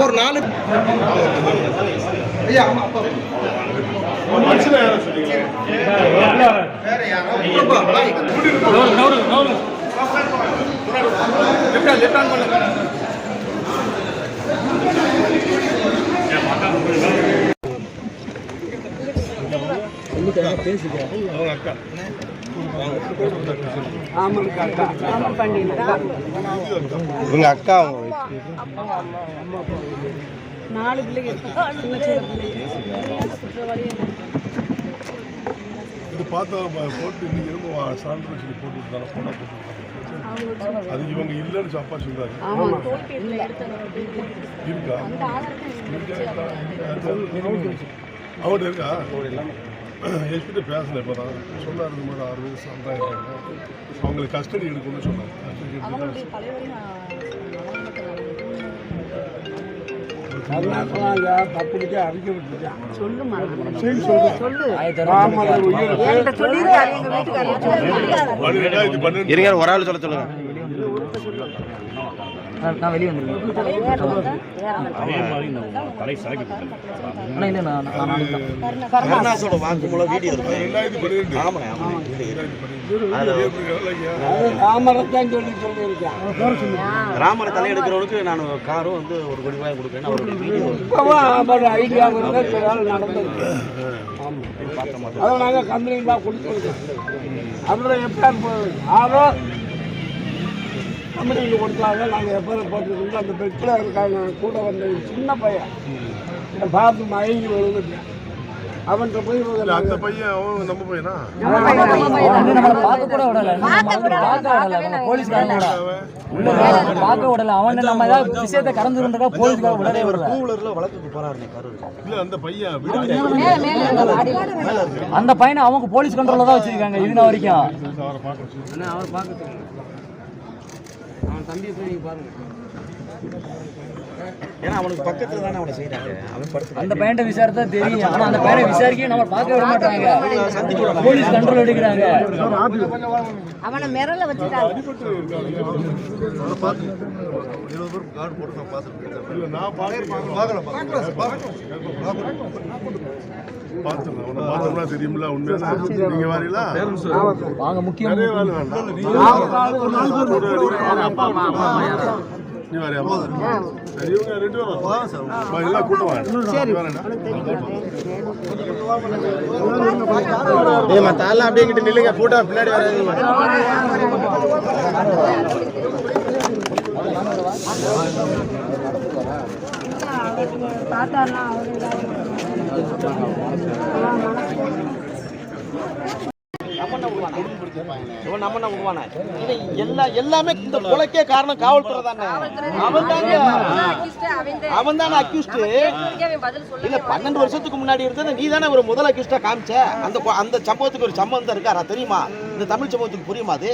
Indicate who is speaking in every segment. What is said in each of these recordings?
Speaker 1: ஒரு நாலு. ஐயா. ஆமா அப்பா அப்பா, பாய்.
Speaker 2: இவங்க அக்கா அவங்க
Speaker 3: நாலு பிள்ளைங்க சின்ன சின்ன பிள்ளைங்க. குற்றவாளியே
Speaker 4: இது பார்த்தா போட்டு இன்னைக்கு ரொம்ப சான்று வச்சு போட்டு விட்டாங்க போனா போட்டு. அது இவங்க இல்லைன்னு அப்பா சொல்றாரு. இருக்கா? அவர்கிட்ட இருக்கா? எஸ்பிட்ட பேசல இப்போ தான் சொன்னார் இந்த மாதிரி ஆறு வயசு அந்த அவங்களுக்கு கஸ்டடி எடுக்கணும்னு சொன்னாங்க கஸ்டடி எடுத்து
Speaker 3: அவங்களுடைய தலைவரையும் நான் சொல்லுமா என்கிட்ட
Speaker 4: ரெண்டாயிரத்தி பன்னெண்டு
Speaker 2: இருங்க ஒரு ஆள் சொல்ல சொல்லுங்க.
Speaker 5: நான் வெளியே வந்துருக்கேன் அண்ணா இல்லை நான் நான் நாளைக்கு தான்.
Speaker 2: கருணாசோட வாக்குமூலம் வீடியோ இருக்கு.
Speaker 4: ரெண்டாயிரத்தி பன்னிரெண்டு
Speaker 2: ஆமாண்ணே ஆமாம். ராமரை தலையெடுக்கிறவனுக்கு நான் காரும் வந்து ஒரு கோடி ரூபாய் கொடுக்குறேன் அவருடைய வீடியோ
Speaker 6: அதை நாங்கள் கம்பெனிக்கு தான் கொடுத்துருக்கோம். அதில் எப்போ ஆரோ கம்பெனிக்கு கொடுத்தாங்க. நாங்கள் எப்போ போட்டுருக்கோம். அந்த பெட்டில் இருக்காங்க. கூட வந்த ஒரு சின்ன பையன். பார்த்து மயங்கி விழுந்துட்டேன் அவன்கிட்ட போய்
Speaker 4: அந்த பையன் அவன் நம்ம பையனா?
Speaker 5: பார்க்க கூட விடல. பார்க்க விடல. அவன் நம்ம ஏதாவது விஷயத்தை கடந்துருந்தா போலீஸ்கார விடவே விடல.
Speaker 2: டூ வீலர்ல வழக்குக்கு போறாருண்ணே கரூர்
Speaker 4: இல்ல அந்த பையன் விடுதலை
Speaker 5: அந்த பையனை அவங்க போலீஸ் கண்ட்ரோல்ல தான் வச்சிருக்காங்க இதுன வரைக்கும்.
Speaker 4: அவரை பார்க்க
Speaker 2: ஏன்னா அவனுக்கு பக்கத்துல தானே அவனை செய்யறாங்க அவன் படுத்து
Speaker 5: அந்த பையன்ட்ட விசாரித்தா தெரியும். ஆனா அந்த பையனை விசாரிக்க நம்ம பார்க்க விட மாட்டாங்க. போலீஸ் கண்ட்ரோல் எடுக்கிறாங்க.
Speaker 3: அவனை மிரல வச்சுட்டாங்க.
Speaker 4: அவனை தெரியுமில்ல உண்மையில நீங்க வரீங்களா
Speaker 5: வாங்க முக்கியம்
Speaker 4: நிறைய வேலை வேண்டாம். நீ வரையா சரி இவங்க ரெண்டு பேரும் வா, எல்லாம் கூட்டம் வாங்க. சரி.
Speaker 2: ஏய் மத்த ஆளெல்லாம் அப்படியே கிட்ட நில்லுங்க. கூட்டம் பின்னாடி வராதுங்க
Speaker 3: தாத்தானா அவரு
Speaker 2: இவன் நம்ம விடுவானே? இவன் எல்லா எல்லாமே இந்த கொலைக்கே காரணம் காவல்துறை தானே. அவன் தாங்க. அவன் தானே அக்யூஸ்ட் இல்ல பன்னெண்டு வருஷத்துக்கு முன்னாடி இருந்தது நீ தானே ஒரு முதல் அக்யூஸ்டா காமிச்ச? அந்த அந்த சம்பவத்துக்கு ஒரு சம்பந்தம் இருக்காரா தெரியுமா? இந்த தமிழ் சமூகத்துக்கு புரியுமா அது?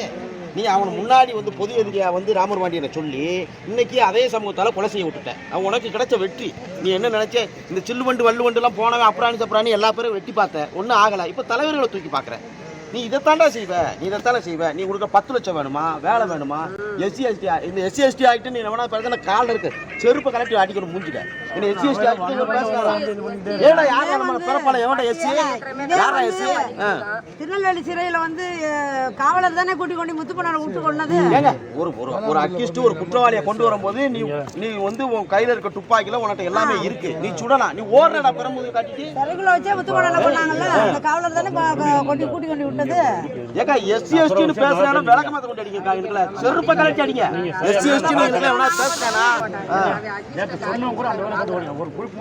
Speaker 2: நீ அவன் முன்னாடி வந்து பொது எதிரியா வந்து ராமர் பாண்டியனை சொல்லி இன்னைக்கு அதே சமூகத்தால கொலை செய்ய விட்டுட்டேன். அவன் உனக்கு கிடைச்ச வெற்றி. நீ என்ன நினைச்ச? இந்த சில்லுவண்டு வள்ளுவண்டுலாம் போனவன் அப்புறாணி சப்ராணி எல்லா பேரும் வெட்டி பார்த்த. ஒன்றும் ஆகலை. இப்போ தலைவர்களை தூக்கி பார்க்குற நீ இதைத்தாண்டா செய்வ. நீ இதைத்தானே செய்வ. நீ கொடுக்க பத்து லட்சம் வேணுமா? வேலை வேணுமா? எஸ்சி எஸ்டி இந்த எஸ்சி எஸ்டி ஆகிட்டு நீ எவனா பிறந்த காலில் இருக்கு. செருப்பு கலட்டி அடிக்கணும் மூஞ்சிக்க என்ன எஸ்சி எஸ்டி ஆகிட்டு ஏடா யாரா நம்ம பிறப்பால எவன்டா எஸ்சி யாரா எஸ்சி
Speaker 3: திருநெல்வேலி சிறையில வந்து காவலர் தானே கூட்டி கொண்டு முத்துப்பண்ணார விட்டு கொண்டது
Speaker 2: ஏங்க ஒரு ஒரு ஒரு அக்யூஸ்ட் ஒரு குற்றவாளியை கொண்டு வரும்போது நீ நீ வந்து உன் கையில இருக்க துப்பாக்கில உனக்கு எல்லாமே இருக்கு. நீ சுடலாம். நீ ஓடுறடா பெரும்புது காட்டிட்டு.
Speaker 3: சிறைக்குள்ள வச்சே முத்துப்பண்ணார பண்ணாங்கல்ல? அந்த காவலர் தானே கொண்டு கூட்டி கொண்டு விட்டது
Speaker 2: ஏக்கா எஸ்சி எஸ்டின்னு பேசுறானா விளக்கமாத்த கொண்டு அடிங்க இதுல செருப்ப கலட்டி அடிங்க எஸ்சி எஸ்டின்னு இதுல எவனா பேசுறானா ஆ.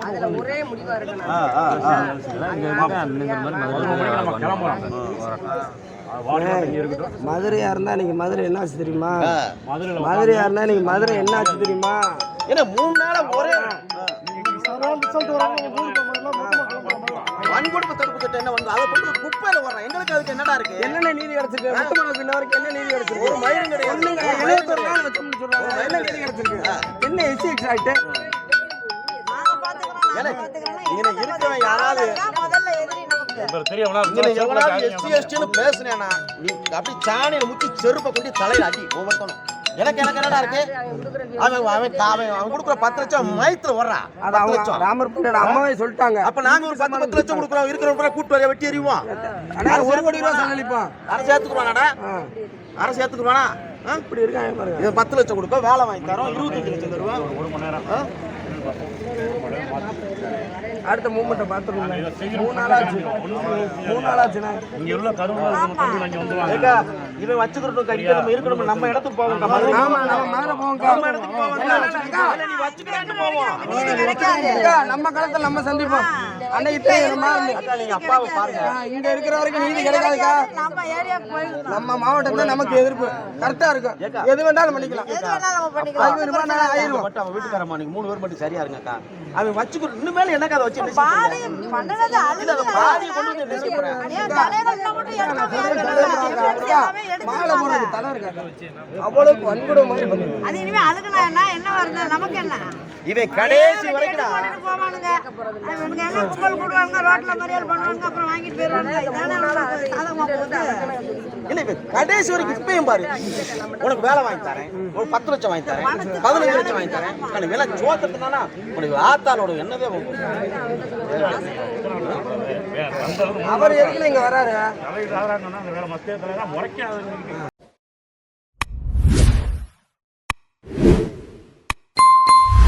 Speaker 3: அதுல ஒரே முடிவா இருக்கணும்
Speaker 2: ஆ, ஆ, ஆ.
Speaker 6: மதுரையா இருந்தா இன்னைக்கு மதுரை என்னாச்சு தெரியுமா
Speaker 2: ஆ.
Speaker 6: மதுரையா இருந்தா இன்னைக்கு மதுரை என்னாச்சு தெரியுமா
Speaker 2: ஏன்னா மூணு நாளா ஒரே சட்டம் என்ன வந்து அதை கொண்டு ஒரு குப்பையில வர்றேன் எங்களுக்கு அதுக்கு என்னடா இருக்கு?
Speaker 6: என்னென்ன நீதி கிடைச்சிருக்கு? பின்ன வரைக்கும் என்ன நீதி கிடைச்சிருக்கு?
Speaker 2: ஒரு மயிரும் கிடையாது.
Speaker 6: எழுபத்தொரு நாள் சொல்றாங்க. என்ன நீதி கிடைச்சிருக்கு? என்ன எஸ்சி எக்ஸ் ஆயிட்டு
Speaker 2: யாராவது
Speaker 3: முதல்ல
Speaker 2: இங்க எவனாவது எஸ்சி எஸ்டின்னு பேசுனேனா நீ அப்படி சாணியில முக்கி செருப்பை கொண்டு தலையில அடி ஒவ்வொருத்தனும். எனக்கு எனக்கு என்னடா இருக்கு? அவன் அவன் அவன் அவன் கொடுக்குற பத்து லட்சம் மயத்துல வர்றான்
Speaker 6: அது அவங்க
Speaker 2: லட்சம்.
Speaker 6: ராமர் அம்மாவே சொல்லிட்டாங்க.
Speaker 2: அப்ப நாங்க ஒரு பத்து பத்து லட்சம் கொடுக்குறோம். இருக்கிறவங்க கூட்டு வரைய வெட்டி எறிவோம்.
Speaker 6: ஒரு கோடி ரூபா செலவழிப்போம்
Speaker 2: அரசு ஏத்துக்குவானாடா அரசு ஏத்துக்குவானா?
Speaker 6: இப்படி இருக்காங்க பாருங்க.
Speaker 2: இது பத்து லட்சம் கொடுப்போம் வேலை வாங்கி தரோம் இருபத்தஞ்சு லட்சம் தருவோம் ஒரு மணி நேரம்.
Speaker 6: அடுத்த மூமெண்ட்டை பார்த்துருங்க மூணு நாளாச்சு மூணு நாளாச்சுண்ணா
Speaker 2: ஏக்கா இவன் வச்சுக்கிறோம் கைக்கு நம்ம இருக்கணும் நம்ம இடத்துக்கு போவோம் நம்ம
Speaker 6: ஆமா நம்ம மேல போவோம்
Speaker 2: நம்ம இடத்துக்கு போவோம் நீ வச்சுக்கிறான்னு போவோம்.
Speaker 6: நம்ம காலத்துல நம்ம சந்திப்போம். நம்ம
Speaker 2: அக்கா நீங்க அப்பாவை பாருங்க.
Speaker 6: இங்க இருக்கிற வரைக்கும் நீதி கிடைக்காதுக்கா
Speaker 3: நம்ம
Speaker 6: மாவட்டம் தான் நமக்கு எதிர்ப்பு. கரெக்டா இருக்கும் எது வேணாலும் பண்ணிக்கலாம்.
Speaker 3: எது வேணாலும் நம்ம பண்ணிக்கலாம்.
Speaker 6: அது ரொம்ப நாள் ஆயிரும்.
Speaker 2: நீங்க மூணு பேர் மட்டும் சரியா இருங்கக்கா. அவன் வச்சு
Speaker 3: பாடி
Speaker 2: அதை கொண்டு வந்து போறேன்?
Speaker 3: எடுத்து
Speaker 6: மாலை போடுறது தலை இருக்காங்க
Speaker 3: அது இனிமே அழுகுனா என்ன? என்ன வருது? நமக்கு என்ன?
Speaker 2: இவன் கடைசி வரைக்கும் கடைசி வரைக்கும் இப்பயும் பாரு. உனக்கு வேலை வாங்கி தரேன். ஒரு பத்து லட்சம் வாங்கி தரேன். பதினஞ்சு லட்சம் வாங்கி தரேன். உனக்கு வேலை சோத்தத்துனா உனக்கு ஆத்தாளோட என்னதே
Speaker 6: அவர் எதுக்குல இங்க வராரு?